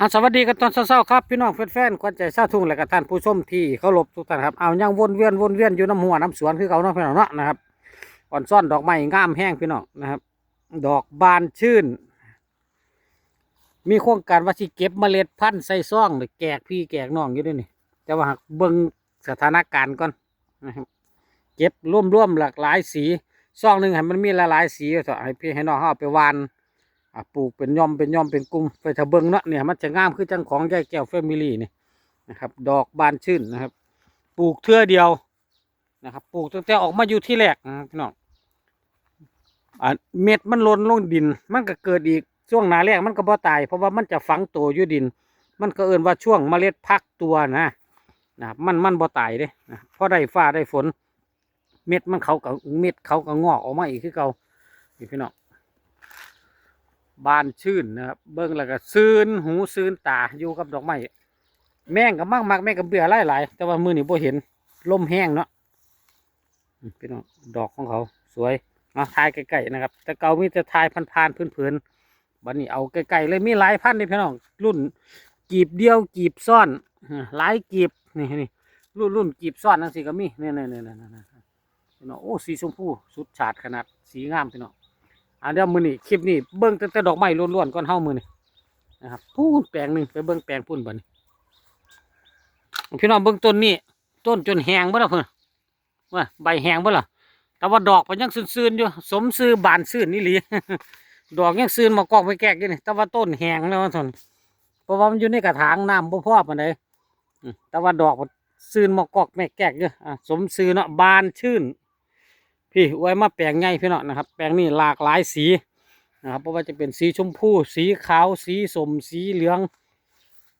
อ่าสวัสดีกันตอนเช้าๆครับพี่น้องแฟนๆควันใจเช้าทุ่งและก็ท่านผู้ชมที่เคารพทุกท่านครับเอายังวนเวียนวนเวียนอยู่น้ำหัวน้ำสวนคือเขาเนาะพี่น้องเนาะนะครับอ่อนซ่อนดอกไม้งามแห้งพี่น้องนะครับ ดอกบานชื่น มีโครงการว่าสิเก็บเมล็ดพันธุ์ใส่ซองหรือแกกพี่แกกน้องอยู่ด้วยนี่แต่ว่าหากเบิ่งสถานการณ์ก่อนนะครับเก็บร่วมๆหลากหลายสีซองหนึ่งให้มันมีหลายๆสีก็ต่อให้พี่ให้น้องเขาเอาไปวาน อะปลูกเป็นย่อมเป็นย่อมเป็นกลุ่มไปถ้าเบิ้งเนาะเนี่ยมันจะงามคือจังของยายแก้วแฟมิลี่นี่นะครับ ดอกบานชื่นนะครับ ปลูกเทื่อเดียวนะครับ ปลูกตั้งแต่ออกมาอยู่ที่แรกพี่น้องอะเม็ดมันล่นลงดิน มันก็เกิดอีกช่วงหนาแรกมันก็บ่ตาย เพราะว่ามันจะฝังตัวอยู่ดิน มันก็เอินว่าช่วงเมล็ดพักตัวนะนะมันมันบ่ตายเด้นะเพราะได้ฟ้าได้ฝน เม็ดมันเขาก็เม็ดเขาก็งอกออกมาอีกคือเก่าพี่น้อง บานชื่นนะครับเบิ้งแล้วก็ซื่นหูซื่นตาอยู่กับดอกไม้แม่งกับมากมากแม่งกับเบื่อหลายหลายแต่ว่ามือนี่บ่เห็นลมแห้งเนาะอืมพี่น้องดอกของเขาสวยมาทายใกล้ๆนะครับ แต่เก่ามีแต่ทายพันๆพื้นๆบัดนี้เอาใกล้ๆเลยมีหลายพันนี่พี่น้องรุ่นกีบเดียวกีบซ่อนหลายกีบนี่นี่รุ่นรุ่นกีบซ่อนนั่นสิก็มีเนี่ยเนี่ยเนี่ยเนี่ยพี่น้องโอ้สีชมพูสุดฉาดขนาดสีงามพี่น้อง อ่าเดียวมือนี่คลิปนี้เบิ้งแต่ดอกไม้ล้วนๆก่อนเฮ้ามือนี่นะครับพูนแปลงหนึ่งไปเบิ้งแปลงพุ่นบ่นี่พี่น้องเบิ้งต้นนี้ต้นจนแหงบ่ล่ะเพิ่นว่าใบแหงบ่ล่ะแต่ว่าดอกมันยังซื่นๆอยู่ สมซื่อบานซื่นนี่หลีดอกยังซื่นมากอกไปแกกอยู่นี่แต่ว่าต้นแหงแล้วว่านเพราะว่ามันอยู่ในกระถางน้ำบ่พ่อปานใดแต่ว่าดอกมันซื่นมากอกแม่แกกอยู่อะสมซื่อเนาะบานชื่น พี่ไว้มาแปลงใหญ่พี่น้องนะครับ แปลงนี้หลากหลายสีนะครับเพราะว่าจะเป็นสีชมพูสีขาวสีสมสีเหลือง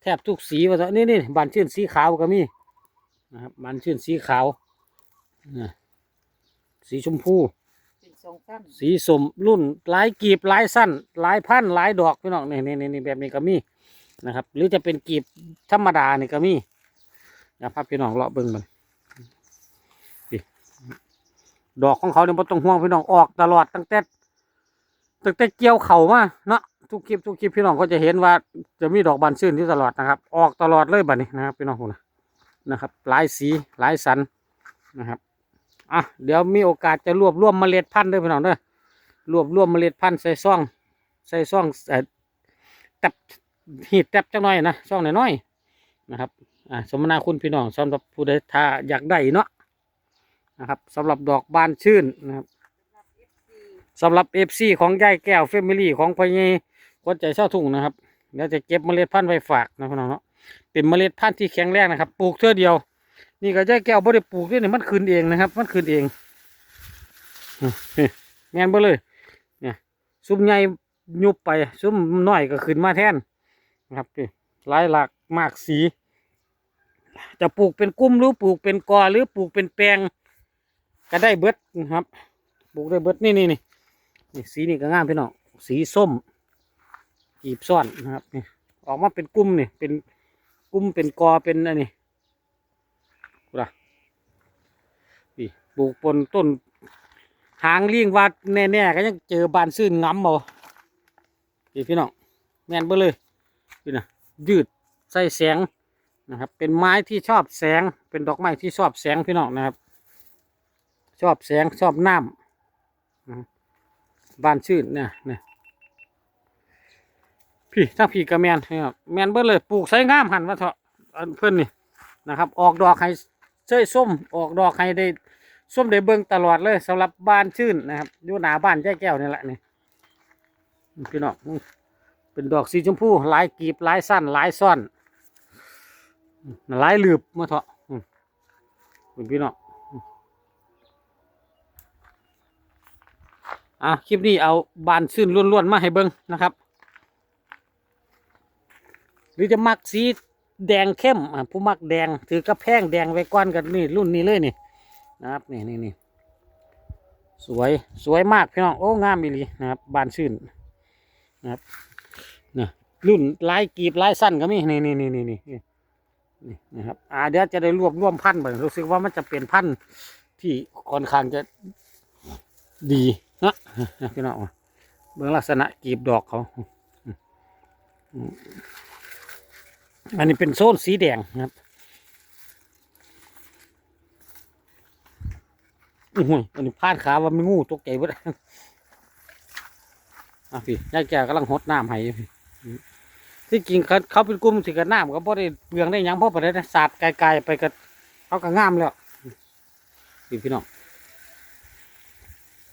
แทบทุกสีว่าซะนี่นี่บานชื่นสีขาวก็มีนะครับบานชื่นสีขาวนะสีชมพูเป็นสองสั้นสีสมรุ่นหลายกีบหลายสั้นหลายพันหลายดอกพี่น้องนี่นี่นี่นี่แบบนี้ก็มีนะครับ หรือจะเป็นกีบธรรมดานี่ก็มีนะครับพี่น้องเลาะเบิ่งมันนี่ ดอกของเขาเนี่ยไม่ต้องห่วงพี่น้องออกตลอดตั้งแต่ตั้งแต่เกี่ยวเข่ามาเนาะทุกคลิปทุกคลิปพี่น้องก็จะเห็นว่าจะมีดอกบานชื่นที่ตลอดนะครับ ออกตลอดเลยบัดนี้นะครับพี่น้องพวกนะนะครับ หลายสีหลายสันนะครับอะเดี๋ยวมีโอกาสจะรวบรวมเมล็ดพันธุ์ด้วยพี่น้องเด้อรวบรวมเมล็ดพันธุ์ใส่ซ่องใส่ซ่องเอ่อแตบหีดแตบจังหน่อยนะซ่องน้อยๆนะครับอ่าสมนาคุณพี่น้องสำหรับผู้ใดถ้าอยากได้เนาะ นะครับสำหรับดอกบานชื่นนะครับสำหรับเอฟซีของยายแก้วเฟมิลี่ของพ่อใหญ่คนใจเช่าทุ่งนะครับเดี๋ยวจะเก็บเมล็ดพันธุ์ไว้ฝากนะพี่น้องเนาะเป็นเมล็ดพันธุ์ที่แข็งแรงนะครับปลูกเท่อเดียว นี่ก็ยายแก้วบ่ได้ปลูกด้วยนี่ยมันคืนเองนะครับ มันคืนเองแม่นบ่เลย เนี่ย ซุ้มใหญ่ยุบไปซุ้มน้อยก็ขึ้นมาแทนนะครับนี่หลายหลากมากสี จะปลูกเป็นกุ้มหรือปลูกเป็นกอหรือปลูกเป็นแปลง ก็ได้เบิดนะครับปลูกได้เบิดนี่นี่นี่นี่สีนี่ก็งามพี่น้องสีส้มกีบซ่อนนะครับนี่ออกมาเป็นกุ้มนี่เป็นกุ้มเป็นกอเป็นอันนี้ล่ะนี่ปลูกปนต้นหางเลี้ยงวัดแน่ๆก็ยังเจอบานซื่นง้ำเอาพี่พี่น้องแม่นเบ่เลยพี่นะยืดใส่แสงนะครับ เป็นไม้ที่ชอบแสงเป็นดอกไม้ที่ชอบแสงพี่น้องนะครับ ชอบแสงชอบน้ำบานชื่นเนี่ยเนี่ยพี่ทั้งพี่กับแมนนะครับแมนเบิ่เลยปลูกใส่งามหันว่าเถอะอันเพื่อนนี่นะครับ ออกดอกให้เชยส้มออกดอกให้ได้ส้มได้เบิ่งตลอดเลยสำหรับบ้านชื่นนะครับอยู่หนาบ้านแจ้แก้วนี่แหละนี่พี่น้องเป็นดอกสีชมพูหลายกีบหลายสั้นหลายซ่อนหลายหลืบมาเถอะพี่น้อง อะคลิปนี้เอาบานชื่นล้วนๆมาให้เบิ่งนะครับ หรือจะมักสีแดงเข้มอะผู้มักแดงถือกระแพงแดงไว้ก้อนกันนี่รุ่นนี้เลยนี่นะครับนี่นี่นี่สวยสวยมากพี่น้องโอ้งามอีหลีนะครับบานชื่นนะครับเนี่ยรุ่นลายกีบลายสั้นก็มีนี่นี่นี่นี่นี่นี่นี่นะครับอ่าเดี๋ยวจะได้รวบรวมพันธุ์ไปรู้สึกว่ามันจะเป็นพันธุ์ที่ค่อนข้างจะดี นะพี่น้องเบื้องลักษณะกีบดอกเขาอันนี้เป็นโซนสีแดงครับอื้อหืออันนี้พลาดขาว่าไม่งูตกใจเบ่ได้อะพี่ยายแกกำลังหดน้ำให้พี่ที่จริงเขาเขาเป็นกลุ่มสิกันน้ำก็บ่ได้เบืองได้ยังเพราะประเด็นศาสตร์ไกลๆไปก็เขาก็งามแล้วพี่พี่น้อง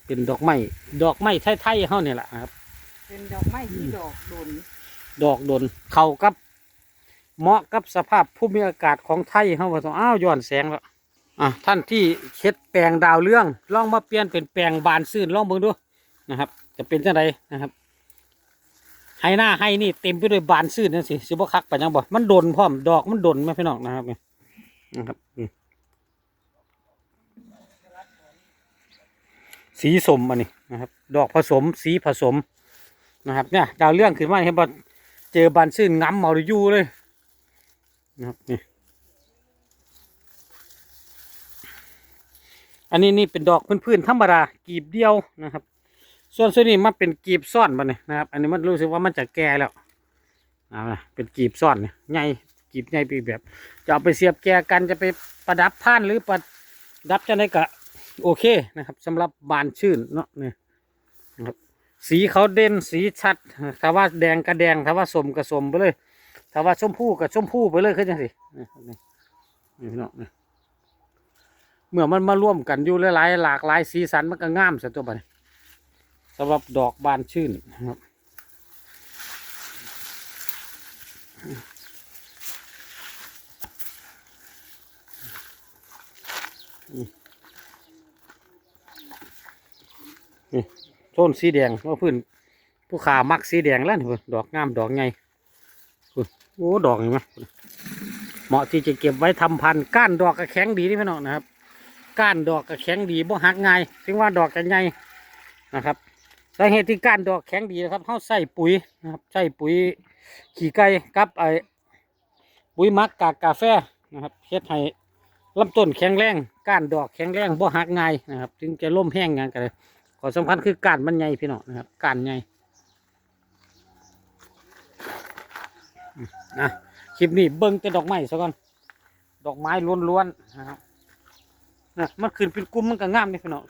เป็นดอกไม้ดอกไม้ไทยๆเฮาเนี่ยแหละครับ เป็นดอกไม้ที่ดอกโดนดอกดนเข้ากับ เหมาะกับสภาพภูมิอากาศของไทยเฮาว่าต้องอ้าวย้อนแสงแล้วอะท่านที่เช็ดแปลงดาวเรื่องลองมาเปลี่ยนเป็นแปลงบานซื่นลองเบิ่งดูนะครับ จะเป็นจังไดนะครับให้หน้าให้นี่เต็มไปด้วยบานซื่นนั่นสิสิบ่คักปานยังบ่มันดนพร้อมดอกมันดนแม่พี่น้องนะครับนี่นะครับอืม สีสมอันนี้นะครับ ดอกผสมสีผสมนะครับเนี่ยดาวเรื่องขึ้นมาเห็นบ่เจอบานซื่นง้ำเมาอยู่เลยนะครับนี่อันนี้นี่เป็นดอกพื้นๆธรรมดากีบเดียวนะครับ ส่วนส่วนนี้มันเป็นกีบซ่อนมาเนี่ยนะครับ อันนี้มันรู้สึกว่ามันจะแก่แล้วเอาละเป็นกีบซ่อนเนี่ยใหญ่กีบใหญ่ปีแบบ จะเอาไปเสียบแก่กันจะไปประดับท่านหรือประดับจะได้กะ โอเคนะครับสำหรับบานชื่นเนาะเนี่ยนะครับสีเขาเด่นสีชัดถ้าว่าแดงก็แดงถ้าว่าสมก็สมไปเลยถ้าว่าชมพูก็ชมพูไปเลยคือจังสินี่นี่นี่พี่น้องนี่เมื่อมันมาร่วมกันอยู่หลายหลากหลายสีสันมันก็งามสัตัวบัดนี้สำหรับดอกบานชื่นนะครับนี่ โทนสีแดงว่าพื้นผู้ขามักสีแดงแล้วนี่ดอกงามดอกใหญ่โอ้ดอกเห็นไหมเหมาะที่จะเก็บไว้ทำพันธุ์ก้านดอกก็แข็งดีนี่พี่น้องนะครับ ก้านดอกก็แข็งดีบ่หักง่ายถึงว่าดอกจะใหญ่นะครับสาเหตุที่ก้านดอกแข็งดีนะครับเขาใส่ปุ๋ยนะครับใส่ปุ๋ยขี้ไก่กับไอปุ๋ยมักกากกาแฟนะครับเฮ็ดให้ลำต้นแข็งแรงก้านดอกแข็งแรงบ่หักง่ายนะครับ ถึงจะล่มแห้งอย่างกันเลย อสำคัญคือกานมันใหญ่พี่น้องนะครับกานใหญ่นะคลิปนี้เบิ้งแต่ดอกไม้ซะก่อนดอกไม้ล้วนๆนะครับนะมันขึ้นเป็นกลุ่มมันก็งามนี่พี่น้อง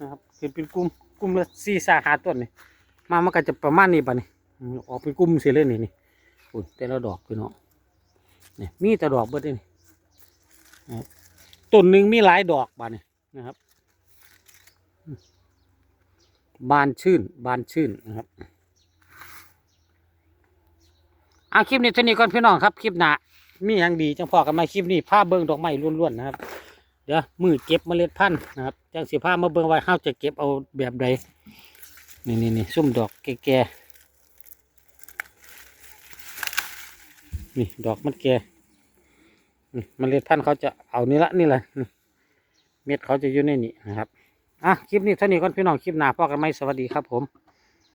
นะครับขึ้นเป็นกลุ่มกลุ่มละสี่สาขาต้นนี่มามันก็จะประมาณนี้บัดนี้อืมออกเป็นกลุ่มเสียเลยนี่นี่อุ่นแต่ละดอกพี่น้องนี่มีแต่ดอกเบิดเลนี่นะต้นหนึ่งมีหลายดอกบานนี่นะครับ บานชื่น บานชื่นนะครับอะคลิปนี้เท่านี้ก่อนพี่น้องครับคลิปหนามีอย่างดีจังพอกันมาคลิปนี้ผ้าเบิ้งดอกไม้ล้วนๆนะครับ เดี๋ยวมือเก็บเมล็ดพันธุ์นะครับจังสีผ้ามาเบิ้งไว้เฮาจะเก็บเอาแบบใดนี่นี่นี่ซุ่มดอกแก่ๆนี่ดอกมันแก่เมล็ดพันธุ์เขาจะเอานี่ละนี่แหละเม็ดเขาจะอยู่ในนี่นะครับ อะคลิปนี้เท่านี้ก่อนพี่น้องคลิปหน้าพ่อกันไหมสวัสดีครับผม